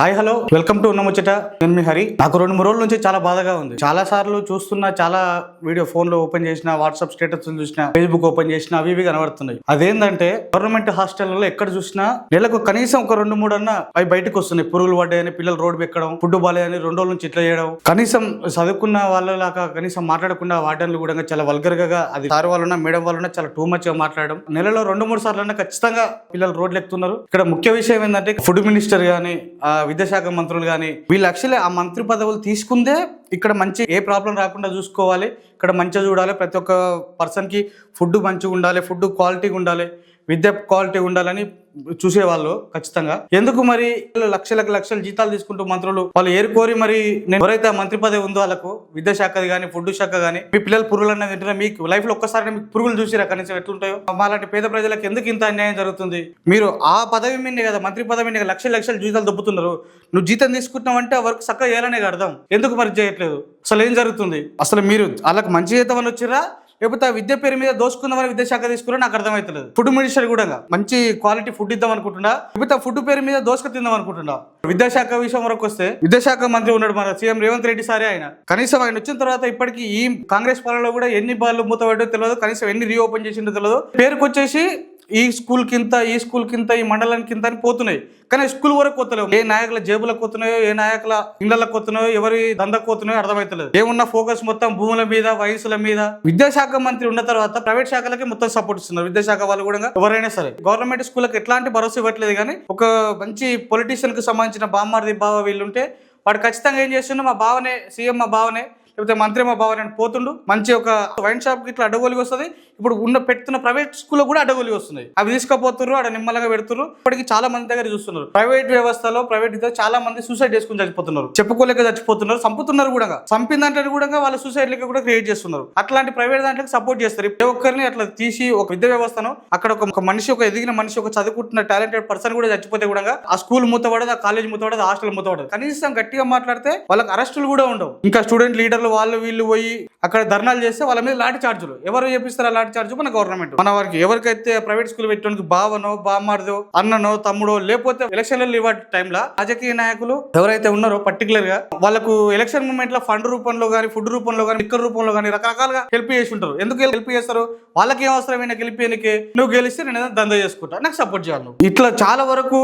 Hi hello. Welcome to ఉన్నముచ్చట నేను మీ హరి. నాకు రెండు మూడు రోజుల నుంచి చాలా బాధగా ఉంది. చాలా సార్లు చూస్తున్నా చాలా వీడియో ఫోన్లో ఓపెన్ చేసిన వాట్సాప్ స్టేటస్ చూసిన ఫేస్బుక్ ఓపెన్ చేసిన అవి ఇవి కనబడుతున్నాయి. అదేంటంటే గవర్నమెంట్ హాస్టల్లో ఎక్కడ చూసినా నెలకు కనీసం ఒక రెండు మూడు అన్న అవి బయటకు వస్తున్నాయి. పురుగులు పడ్డాయని పిల్లలు రోడ్డు ఎక్కడం ఫుడ్ బాలేదని రెండు రోజుల నుంచి ఇట్లా చేయడం. కనీసం చదువుకున్న వాళ్ళలాగా కనీసం మాట్లాడకుండా వాటర్లు కూడా చాలా వల్గర్గా అది సార్ వాళ్ళున్నా మేడం వాళ్ళున్నా చాలా టూ మచ్గా మాట్లాడడం. నెలలో రెండు మూడు సార్లు అన్నా ఖచ్చితంగా పిల్లలు రోడ్లు ఎక్కుతున్నారు. ఇక్కడ ముఖ్య విషయం ఏంటంటే ఫుడ్ మినిస్టర్ గానీ విద్యాశాఖ మంత్రులు కానీ వీళ్ళు యాక్చువల్లీ ఆ మంత్రి పదవులు తీసుకుందే ఇక్కడ మంచి ఏ ప్రాబ్లం రాకుండా చూసుకోవాలి. ఇక్కడ మంచిగా చూడాలి. ప్రతి ఒక్క పర్సన్కి ఫుడ్ మంచిగా ఉండాలి ఫుడ్ క్వాలిటీగా ఉండాలి. విద్య క్వాలిటీ ఉండాలని చూసేవాళ్ళు ఖచ్చితంగా. ఎందుకు మరి లక్షలకు లక్షల జీతాలు తీసుకుంటూ మంత్రులు వాళ్ళు ఏరుకోరి మరి నేను ఎవరైతే మంత్రి పదవి ఉందో వాళ్ళకు విద్యాశాఖది కానీ ఫుడ్ శాఖ కానీ మీ పిల్లలు పురుగులు అనేది తింటున్నా మీకు లైఫ్లో ఒక్కసారి మీకు పురుగులు చూసిరా కనీసం ఎట్లుంటాయో? మాలాంటి పేద ప్రజలకు ఎందుకు ఇంత అన్యాయం జరుగుతుంది? మీరు ఆ పదవి మీద కదా మంత్రి పదవి మీద లక్షల లక్షల జీతాలు దొబ్బుతున్నారు. నువ్వు జీతం తీసుకుంటున్నావంటే ఆ వర్క్ చక్కగా చేయాలనే అర్థం. ఎందుకు మరి చేయట్లేదు? అసలు ఏం జరుగుతుంది? అసలు మీరు వాళ్ళకి మంచి జీతం అని వచ్చిరా లేకపోతే ఆ విద్య పేరు మీద దోసుకుందామని విద్యాశాఖ తీసుకున్నా నాకు అర్థమవుతలేదు. ఫుడ్ మినిస్టర్ కూడా మంచి క్వాలిటీ ఫుడ్ ఇద్దాం అనుకుంటున్నా. లేకపోతే ఆ ఫుడ్ పేరు మీద దోసుక తిందాం అనుకుంటున్నా. విద్యాశాఖ విషయం వరకు వస్తే విద్యాశాఖ మంత్రి ఉన్నాడు మన సీఎం రేవంత్ రెడ్డి సారే ఆయన. కనీసం ఆయన వచ్చిన తర్వాత ఇప్పటికి ఈ కాంగ్రెస్ పాలనలో కూడా ఎన్ని బాళ్ళు మూతపడ్డో తెలియదు కనీసం ఎన్ని రీఓపెన్ చేసిండో తెలియదు పేరుకొచ్చేసి ఈ స్కూల్ కింత ఈ స్కూల్ కింద ఈ మండలానికి కింద అని పోతున్నాయి. కానీ స్కూల్ వరకు పోతలేవు. ఏ నాయకుల జేబులకు పోతున్నాయో ఏ నాయకుల ఇళ్ళకు పోతున్నాయో ఎవరి దందకు పోతున్నాయో అర్థమవుతలేదు. ఏమున్న ఫోకస్ మొత్తం భూముల మీద వయసుల మీద. విద్యాశాఖ మంత్రి ఉన్న తర్వాత ప్రైవేట్ శాఖలకి మొత్తం సపోర్ట్ ఇస్తున్నారు. విద్యాశాఖ వాళ్ళు కూడా ఎవరైనా సరే. గవర్నమెంట్ స్కూళ్ళకి ఎట్లాంటి భరోసా ఇవ్వట్లేదు కానీ ఒక మంచి పొలిటీషియన్కి సంబంధించిన బామ్మార్ది బావ వీళ్ళుంటే వాడు ఖచ్చితంగా ఏం చేస్తున్నా మా బావనే సీఎం మా బావనే లేకపోతే మంత్రి మా బావ పోతుండు మంచి ఒక వైన్ షాప్కి ఇట్లా అడ్డగోలికి వస్తుంది. ఇప్పుడు ఉన్న పెడుతున్న ప్రైవేట్ స్కూల్లో కూడా అడ్డగోలి వస్తున్నాయి. అవి తీసుకుపోతున్నారు ఆడ నిమ్మలంగా పెడుతున్నారు ఇప్పటికి చాలా మంది దగ్గర చూస్తున్నారు. ప్రైవేట్ వ్యవస్థలో ప్రైవేట్ చాలా మంది సూసైడ్ చేసుకుని చచ్చిపోతున్నారు. చెప్పుకోలేక చచ్చిపోతున్నారు చంపుతున్నారు కూడా. చంపిందంటే కూడా వాళ్ళ సూసైడ్ లెక్క కూడా క్రియేట్ చేస్తున్నారు. అట్లాంటి ప్రైవేట్ దాంట్లోకి సపోర్ట్ చేస్తారు. ప్రతి ఒక్కరిని అట్లా తీసి ఒక విద్యా వ్యవస్థను అక్కడ ఒక మనిషి ఒక ఎదిగిన మనిషి ఒక చదువుకుంటున్న టాలెంటెడ్ పర్సన్ కూడా చచ్చిపోతే కూడా ఆ స్కూల్ మూతపడదు ఆ కాలేజ్ మూతపడదు హాస్టల్ మూతపడదు. కనీసం గట్టిగా మాట్లాడితే వాళ్ళకి అరెస్టులు కూడా ఉండవు. ఇంకా స్టూడెంట్ లీడర్లు వాళ్ళు వీళ్ళు పోయి అక్కడ ధర్నాలు చేస్తే వాళ్ళ మీద లాఠీ చార్జులు. ఎవరు చేపిస్తారు ఆ లాఠీ చార్జ్ మన గవర్నమెంట్ మన వారికి ఎవరికైతే ప్రైవేట్ స్కూల్ పెట్టడానికి బావనో బామ్మార్దో అన్ననో తమ్ముడో లేకపోతే ఎలక్షన్లలో ఇవ్వటి టైంలో రాజకీయ నాయకులు ఎవరైతే ఉన్నారో పర్టికులర్గా వాళ్ళకు ఎలక్షన్ మూమెంట్లో ఫండ్ రూపంలో కానీ ఫుడ్ రూపంలో కానీ ఇక్కడ రూపంలో కానీ రకరకాలుగా హెల్ప్ చేసి ఉంటారు. ఎందుకు హెల్ప్ చేస్తారు? వాళ్ళకి ఏం అవసరమైన గెలిపేయనికి నువ్వు గెలిస్తే నేను దంద దందా చేసుకుంటా. నాకు సపోర్ట్ చేయాలి ఇట్లా చాలా వరకు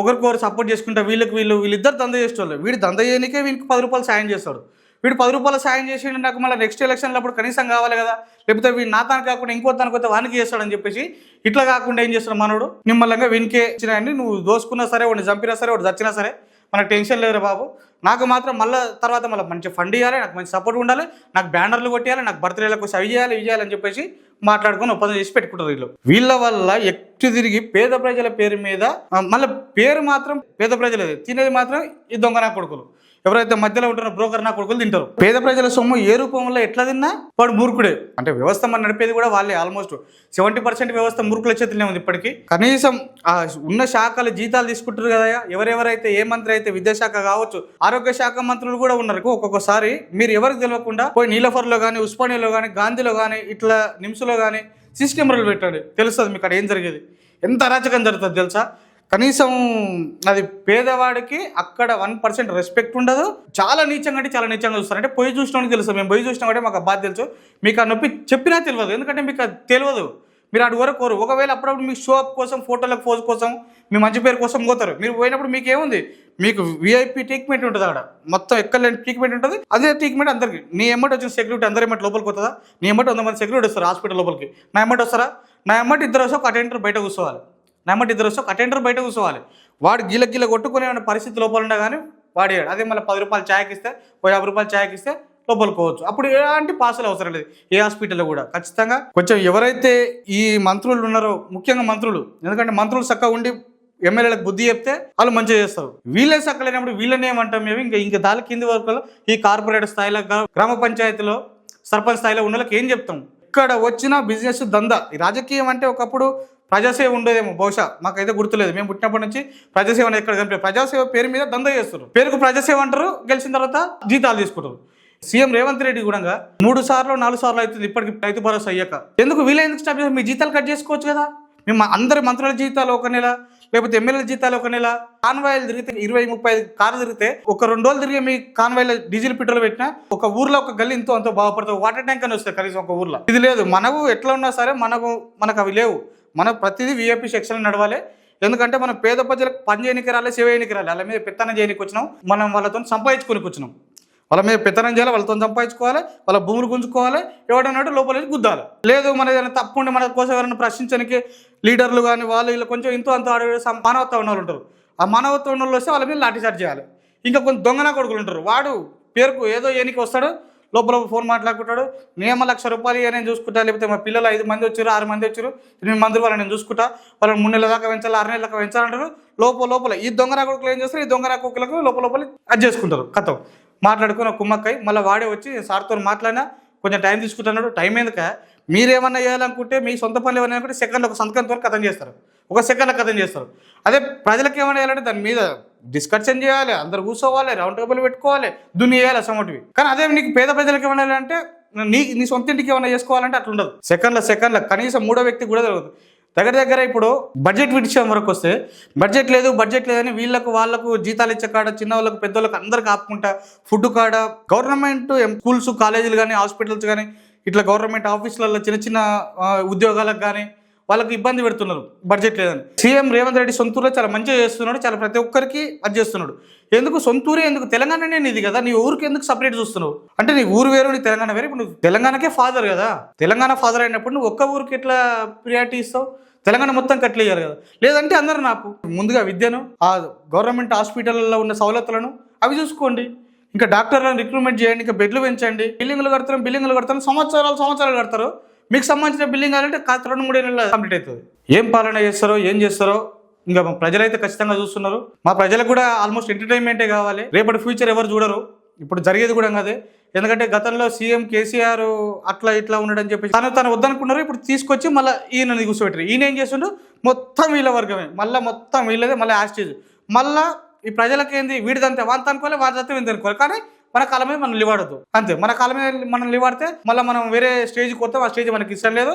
ఒకరికొకరు సపోర్ట్ చేసుకుంటా. వీళ్ళకి వీళ్ళు వీళ్ళిద్దరు దంద చేసేవాళ్ళు వీడు దంద చేయనికే వీళ్ళకి పది రూపాయలు సాయం చేస్తాడు. వీడు పది రూపాయలు సాయం చేసిండు నాకు మళ్ళీ నెక్స్ట్ ఎలక్షన్లో అప్పుడు కనీసం కావాలి కదా. లేకపోతే వీడు నా తాను కాకుండా ఇంకో దానికి కొత్త వానికి చేస్తాడని చెప్పేసి ఇట్లా కాకుండా ఏం చేస్తాడు మనోడు? నిమ్మలంగా వీనికే ఇచ్చినాయని నువ్వు దోసుకున్నా సరే వాడిని చంపినా సరే వాడు చచ్చినా సరే మనకు టెన్షన్ లేదురా బాబు. నాకు మాత్రం మళ్ళీ తర్వాత మళ్ళీ మంచి ఫండ్ ఇవ్వాలి నాకు మంచి సపోర్ట్ ఉండాలి నాకు బ్యానర్లు కొట్టేయాలి నాకు బర్త్డేలకు అవి చేయాలి ఇవి చేయాలని చెప్పేసి మాట్లాడుకొని ఒప్పందం చేసి పెట్టుకుంటారు వీళ్ళు. వీళ్ళ వల్ల ఎక్కువ తిరిగి పేద ప్రజల పేరు మీద మళ్ళీ పేరు మాత్రం పేద ప్రజలది తినేది మాత్రం ఈ దొంగ నా కొడుకులు. ఎవరైతే మధ్యలో ఉంటున్న బ్రోకర్ నా కొడుకులు తింటారు. పేద ప్రజల సొమ్ము ఏ రూపంలో ఎట్లా తిన్నా వాడు మూర్ఖుడే. అంటే వ్యవస్థ మన నడిపేది కూడా వాళ్ళే ఆల్మోస్ట్ సెవెంటీ పర్సెంట్ వ్యవస్థ మూర్ఖుల చేతిలో ఉంది ఇప్పటికీ. కనీసం ఆ ఉన్న శాఖల జీతాలు తీసుకుంటారు కదా ఎవరెవరైతే ఏ మంత్రి అయితే విద్యాశాఖ కావచ్చు ఆరోగ్య శాఖ మంత్రులు కూడా ఉన్నారు. ఒక్కొక్కసారి మీరు ఎవరికి తెలియకుండా పోయి నీలఫర్లో కానీ ఉస్మానియాలో కానీ గాంధీలో కానీ ఇట్లా నిమిషం నిమ్స్లో కానీ సీసీ కెమెరాలు పెట్టండి. తెలుస్తుంది మీకు అక్కడ ఏం జరిగేది. ఎంత అరాచకం జరుగుతుంది తెలుసా? కనీసం అది పేదవాడికి అక్కడ వన్ పర్సెంట్ రెస్పెక్ట్ ఉండదు. చాలా నీచంగా అంటే చాలా నీచంగా చూస్తారు. అంటే పోయి చూసినానికి తెలుసు. మేము పోయి చూసినా కూడా మాకు ఆ బాధ తెలుసు. మీకు ఆ నొప్పి చెప్పినా తెలియదు. ఎందుకంటే మీకు అది తెలియదు. మీరు అటు వరకు కోరు. ఒకవేళ అప్పుడప్పుడు మీ షో అప్ కోసం ఫోటోలకు పోజ్ కోసం మీ మంచి పేరు కోసం పోతారు. మీరు పోయినప్పుడు మీకు ఏముంది? మీకు విఐపి ట్రీట్మెంట్ ఉంటుంది అక్కడ మొత్తం ఎక్కడ ట్రీట్మెంట్ ఉంటుంది. అదే ట్రీట్మెంట్ అందరికి. నీ ఎమ్మటి వచ్చిన సెక్యూరిటీ అందరి ఎమ్మటి లోపలికి వస్తుందా నీ ఎమ్మటి వంద మంది సెక్యూరిటీ వస్తారు హాస్పిటల్ లోపలికి. నా ఎమ్మటి వస్తారా? నా ఎమ్మటి ఇద్దరు వస్తే ఒక అటెండర్ బయట కూర్చోవాలి. నా ఎమ్మటి ఇద్దరు వస్తే ఒక అటెండర్ బయట కూర్చోవాలి. వాడు గీల గీల కొట్టుకునే పరిస్థితి లోపల ఉన్నా కానీ వాడేయాడు అదే మళ్ళీ పది రూపాయలు ఛాయకి ఇస్తే యాభై రూపాయలు ఛాయకి ఇస్తే లోపలికి పోవచ్చు. అప్పుడు ఎలాంటి పాసులు అవసరం లేదు. ఏ హాస్పిటల్లో కూడా. ఖచ్చితంగా కొంచెం ఎవరైతే ఈ మంత్రులు ఉన్నారో ముఖ్యంగా మంత్రులు. ఎందుకంటే మంత్రులు చక్కగా ఉండి ఎమ్మెల్యేలకు బుద్ధి చెప్తే వాళ్ళు మంచిగా చేస్తారు. వీళ్ళే సక్కలేనప్పుడు వీళ్ళని ఏమంటాం మేము? ఇంకా ఇంకా దాని కింది వరకు ఈ కార్పొరేట్ స్థాయిలో గ్రామ పంచాయతీలో సర్పంచ్ స్థాయిలో ఉన్న ఏం చెప్తాం? ఇక్కడ వచ్చిన బిజినెస్ దందా. ఈ రాజకీయం అంటే ఒకప్పుడు ప్రజాసేవ ఉండేదేమో బహుశా. మాకైతే గుర్తులేదు. మేము పుట్టినప్పటి నుంచి ప్రజాసేవ అనేది ఎక్కడ కనిపించదు ప్రజాసేవ పేరు మీద దందా చేస్తారు. పేరుకు ప్రజాసేవ అంటారు గెలిచిన తర్వాత జీతాలు తీసుకుంటారు. సీఎం రేవంత్ రెడ్డి కూడా మూడు సార్లు నాలుగు సార్లు అవుతుంది. ఇప్పటికి రైతు భరోసా అయ్యాక ఎందుకు వీళ్ళు స్టాప్ చేస్తారు? మీ జీతాలు కట్ చేసుకోవచ్చు కదా. మేము అందరి మంత్రుల జీతాలు ఒక నెల లేకపోతే ఎమ్మెల్యే జీతాలు ఒక నెల కాన్వాయిలు తిరిగితే ఇరవై ముప్పై ఐదు కార్లు తిరిగితే ఒక రెండు రోజులు తిరిగి మీ కాన్వాయిల డీజిల్ పెట్రోల్ పెట్టినా ఒక ఊర్లో ఒక గల్లి ఇంతో అంతో బాగుపడుతుంది. వాటర్ ట్యాంక్ అని వస్తుంది కనీసం ఒక ఊర్లో. ఇది లేదు. మనకు ఎట్లా ఉన్నా సరే మనకు మనకు అవి లేవు. మన ప్రతిదీ వీఐపీ సెక్షన్ నడవాలి. ఎందుకంటే మనం పేద ప్రజలకు పని చేయనికి రాలే సేవ చేయనికి రాలే. వాళ్ళ మీద పెత్తనం చేయనికి వచ్చినాం. మనం వాళ్ళతో సంపాదించుకొని వచ్చినాం. వాళ్ళ మీద పెత్తనం చేయాలి వాళ్ళతో సంపాదించుకోవాలి వాళ్ళ భూములు గుంజుకోవాలి. ఎవడన్నాడు లోపల గుద్దాలి. లేదు మన ఏదైనా తప్పు ఉండి మన కోసం ఎవరైనా ప్రశ్నించడానికి లీడర్లు కానీ వాళ్ళు వీళ్ళు కొంచెం ఇంతో అంత ఆడే సం- మానవత్వం ఉన్న వాళ్ళు ఉంటారు. ఆ మానవత్వం ఉన్న వాళ్ళు వస్తే వాళ్ళ మీద లాఠీచార్జ్ చేయాలి. ఇంకా కొంచెం దొంగన కొడుకులు ఉంటారు. వాడు పేరుకు ఏదో ఏనికి వస్తాడు లోపల ఫోన్ మాట్లాడుకుంటాడు నేను లక్ష రూపాయలు నేను చూసుకుంటా లేకపోతే మా పిల్లలు ఐదు మంది వచ్చారు ఆరు మంది వచ్చారు ఎనిమిది మంది వాళ్ళని నేను చూసుకుంటా వాళ్ళని మూడు నెలల దాకా పెంచాలి ఆరు నెలల దాకా పెంచాలంటారు. లోపల లోపల ఈ దొంగన కొడుకులు ఏం చేస్తారు? ఈ దొంగన కొడుకులకు లోపల లోపల అది చేసుకుంటారు. కథం. మాట్లాడుకుని కుమ్మక్కై మళ్ళీ వాడే వచ్చి సార్తో మాట్లాడినా కొంచెం టైం తీసుకుంటున్నాడు. టైం ఎందుక? మీరేమన్నా చేయాలనుకుంటే మీ సొంత పనులు ఏమన్నా అనుకుంటే సెకండ్లో ఒక సంతకంతో కథం చేస్తారు. ఒక సెకండ్లో కథం చేస్తారు. అదే ప్రజలకు ఏమైనా చేయాలంటే దాని మీద డిస్కషన్ చేయాలి అందరు కూర్చోవాలి రౌండ్ టేబుల్ పెట్టుకోవాలి దున్ని చేయాలి అసమటివి కానీ అదే నీకు పేద ప్రజలకు ఏమైనా అంటే నీ నీ సొంత ఇంటికి ఏమైనా చేసుకోవాలంటే అట్లా ఉండదు సెకండ్ల సెకండ్ల కనీసం మూడో వ్యక్తి కూడా జరగదు. దగ్గర దగ్గర ఇప్పుడు బడ్జెట్ విషయం వరకు వస్తే బడ్జెట్ లేదు బడ్జెట్ లేదని వీళ్ళకు వాళ్ళకు జీతాలు ఇచ్చే కాడ చిన్న వాళ్ళకు పెద్ద వాళ్ళకి అందరికి ఆపుకుంటా ఫుడ్ కాడ గవర్నమెంట్ స్కూల్స్ కాలేజీలు కానీ హాస్పిటల్స్ కానీ ఇట్లా గవర్నమెంట్ ఆఫీసులలో చిన్న చిన్న ఉద్యోగాలకు కానీ వాళ్ళకి ఇబ్బంది పెడుతున్నారు బడ్జెట్ లేదని. సీఎం రేవంత్ రెడ్డి సొంతూరులో చాలా మంచిగా చేస్తున్నాడు చాలా ప్రతి ఒక్కరికి అది చేస్తున్నాడు. ఎందుకు సొంతూరే ఎందుకు? తెలంగాణనే నీది కదా నీ ఊరికి ఎందుకు సపరేట్ చూస్తున్నావు? అంటే నీ ఊరు వేరు నీ తెలంగాణ వేరు ఇప్పుడు నువ్వు తెలంగాణకే ఫాదర్ కదా. తెలంగాణ ఫాదర్ అయినప్పుడు నువ్వు ఒక్క ఊరికి ఎట్లా ప్రియారిటీ ఇస్తావు? తెలంగాణ మొత్తం కట్లేయాలి కదా. లేదంటే అందరూ నాకు ముందుగా విద్యను ఆ గవర్నమెంట్ హాస్పిటల్లో ఉన్న సవలతులను అవి చూసుకోండి. ఇంకా డాక్టర్లను రిక్రూట్మెంట్ చేయండి ఇంకా బెడ్లు పెంచండి. బిల్డింగ్లు కడతారు బిల్డింగ్లు కడతారు సంవత్సరాలు సంవత్సరాలు కడతారు. మీకు సంబంధించిన బిల్డింగ్ కావాలంటే కాస్త రెండు మూడు నెలలు కంప్లీట్ అవుతుంది. ఏం పాలన చేస్తారో ఏం చేస్తారో ఇంకా మా ప్రజలైతే ఖచ్చితంగా చూస్తున్నారు. మా ప్రజలకు కూడా ఆల్మోస్ట్ ఎంటర్టైన్మెంటే కావాలి. రేపటి ఫ్యూచర్ ఎవరు చూడరు. ఇప్పుడు జరిగేది కూడా అదే ఎందుకంటే గతంలో సీఎం కేసీఆర్ అట్లా ఇట్లా ఉన్నాడని చెప్పి తను తను వద్దనుకున్నారు. ఇప్పుడు తీసుకొచ్చి మళ్ళీ ఈయన కూర్చోబెట్టారు. ఈయన ఏం చేస్తుండ్రు మొత్తం వీళ్ళ వర్గమే. మళ్ళీ మొత్తం వీళ్ళదే మళ్ళీ యాస్టేజ్ మళ్ళీ ఈ ప్రజలకేంది? వీడిదంతే వాంత అనుకోవాలి వాడిదంతే వీంత అనుకోవాలి? కానీ మన కాలమే మనం లివాడదు అంతే. మన కాలమే మనం లివాడితే మళ్ళీ మనం వేరే స్టేజ్కి కొడతాం ఆ స్టేజ్ మనకి ఇష్టం లేదు.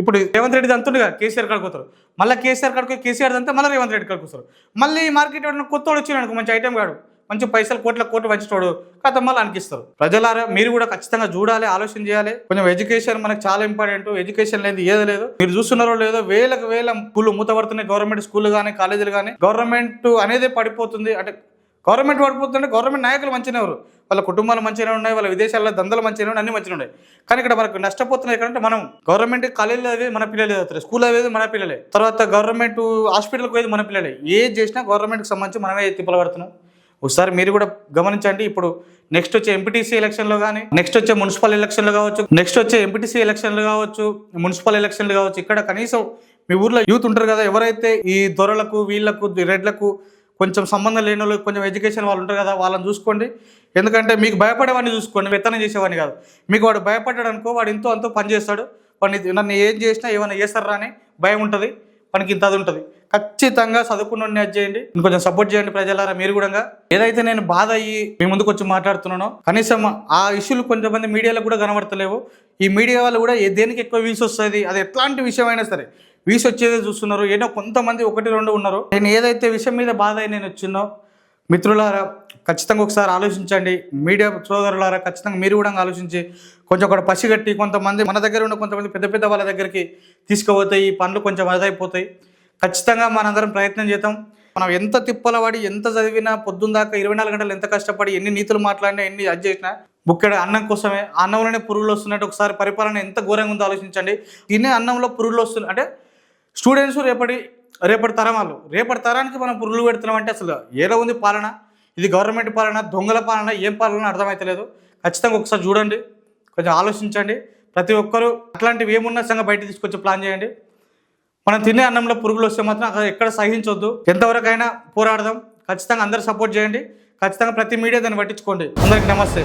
ఇప్పుడు రేవంత్ రెడ్డి అంతుండే కేసీఆర్ కాడికి పోతారు. మళ్ళీ కేసీఆర్ కాడికి కేసీఆర్ అంతా మళ్ళీ రేవంత్ రెడ్డి కాడికి వస్తారు. మళ్ళీ ఈ మార్కెట్ ఎవరైనా కొత్త వాడు వచ్చినాడు మంచి ఐటమ్ కాడు. మంచి పైసలు కోట్ల కోట్లు వంచేటోడు కథ మళ్ళీ అనిపిస్తారు. ప్రజలారా మీరు కూడా ఖచ్చితంగా చూడాలి ఆలోచన చేయాలి. కొంచెం ఎడ్యుకేషన్ మనకు చాలా ఇంపార్టెంట్. ఎడ్యుకేషన్ లేదు ఏదో లేదు. మీరు చూస్తున్నారో లేదో వేలకు వేల స్కూళ్ళు మూతపడుతున్నాయి గవర్నమెంట్ స్కూళ్ళు కానీ కాలేజీలు కానీ గవర్నమెంట్ అనేదే పడిపోతుంది. అంటే గవర్నమెంట్ పడిపోతుంటే గవర్నమెంట్ నాయకులు మంచిగా ఎవరు వాళ్ళ కుటుంబాలు మంచిగానే ఉన్నాయి వాళ్ళ విదేశాల్లో దందలు మంచిగానే ఉన్నాయి అన్ని మంచిగా ఉన్నాయి. కానీ ఇక్కడ మనకు నష్టపోతున్నాయి ఎక్కడంటే మనం గవర్నమెంట్ కాలేజీలు అవి మన పిల్లలే చదువుతారు స్కూల్ అవి మన పిల్లలే. తర్వాత గవర్నమెంట్ హాస్పిటల్కి పోయేది మన పిల్లలే. ఏది చేసినా గవర్నమెంట్కి సంబంధించి మనమే తిప్పలు పడుతున్నాం ఒకసారి మీరు కూడా గమనించండి ఇప్పుడు నెక్స్ట్ వచ్చే ఎంపీటీసీ ఎలక్షన్లో కానీ నెక్స్ట్ వచ్చే మున్సిపల్ ఎలక్షన్లు కావచ్చు నెక్స్ట్ వచ్చే ఎంపీటీసీ ఎలక్షన్లు కావచ్చు మున్సిపల్ ఎలక్షన్లు కావచ్చు ఇక్కడ కనీసం మీ ఊర్లో యూత్ ఉంటారు కదా ఎవరైతే ఈ దొరలకు వీళ్ళకు రెడ్లకు కొంచెం సంబంధం లేని వాళ్ళు కొంచెం ఎడ్యుకేషన్ వాళ్ళు ఉంటారు కదా వాళ్ళని చూసుకోండి. ఎందుకంటే మీకు భయపడేవాడిని చూసుకోండి విత్తనం చేసేవాడిని కాదు. మీకు వాడు భయపడ్డాడు అనుకో వాడు ఎంతో అంతో పని చేస్తాడు. వాడిని నన్ను ఏం చేసినా ఏమైనా చేస్తారా అని భయం ఉంటుంది. మనకి ఇంత అది ఉంటుంది. ఖచ్చితంగా చదువుకున్న అది చేయండి. కొంచెం సపోర్ట్ చేయండి ప్రజలారా మీరు కూడా ఏదైతే నేను బాధ అయ్యి మీ ముందుకు వచ్చి మాట్లాడుతున్నానో కనీసం ఆ ఇష్యూలు కొంతమంది మీడియాలో కూడా కనబడతలేవు. ఈ మీడియా వాళ్ళు కూడా దేనికి ఎక్కువ వ్యూస్ వస్తుంది అది ఎట్లాంటి విషయమైనా సరే. వీసి వచ్చేదే చూస్తున్నారు. ఏదో కొంతమంది ఒకటి రెండు ఉన్నారు. నేను ఏదైతే విషయం మీద బాధ నేను వచ్చిందో మిత్రులారా ఖచ్చితంగా ఒకసారి ఆలోచించండి. మీడియా సోదరులారా ఖచ్చితంగా మీరు కూడా ఆలోచించి కొంచెం ఒకటి పసిగట్టి కొంతమంది మన దగ్గర ఉన్న కొంతమంది పెద్ద పెద్ద వాళ్ళ దగ్గరికి తీసుకుపోతాయి. ఈ పనులు కొంచెం అదైపోతాయి. ఖచ్చితంగా మనందరం ప్రయత్నం చేద్దాం. మనం ఎంత తిప్పలవాడి ఎంత చదివినా పొద్దున్న దాకా ఇరవై నాలుగు గంటలు ఎంత కష్టపడి ఎన్ని నీతులు మాట్లాడినా ఎన్ని అది చేసినా బుక్కెడ అన్నం కోసమే. అన్నంలోనే పురుగులు వస్తున్నట్టు ఒకసారి పరిపాలన ఎంత ఘోరంగా ఉందో ఆలోచించండి. తినే అన్నంలో పురుగులు వస్తున్నాయి అంటే స్టూడెంట్స్ రేపటి రేపటి తరం వాళ్ళు రేపటి తరానికి మనం పురుగులు పెడుతున్నాం అంటే అసలు ఏదో ఉంది పాలన. ఇది గవర్నమెంట్ పాలన దొంగల పాలన ఏం పాలన అర్థమవుతలేదు ఖచ్చితంగా ఒకసారి చూడండి కొంచెం ఆలోచించండి. ప్రతి ఒక్కరూ అట్లాంటివి ఏమున్నా సంగ బయట తీసుకొచ్చి ప్లాన్ చేయండి. మనం తినే అన్నంలో పురుగులు వస్తే మాత్రం అక్కడ ఎక్కడ సహించొద్దు. ఎంతవరకైనా పోరాడదాం. ఖచ్చితంగా అందరూ సపోర్ట్ చేయండి. ఖచ్చితంగా ప్రతి మీడియా దాన్ని పట్టించుకోండి. అందరికి నమస్తే.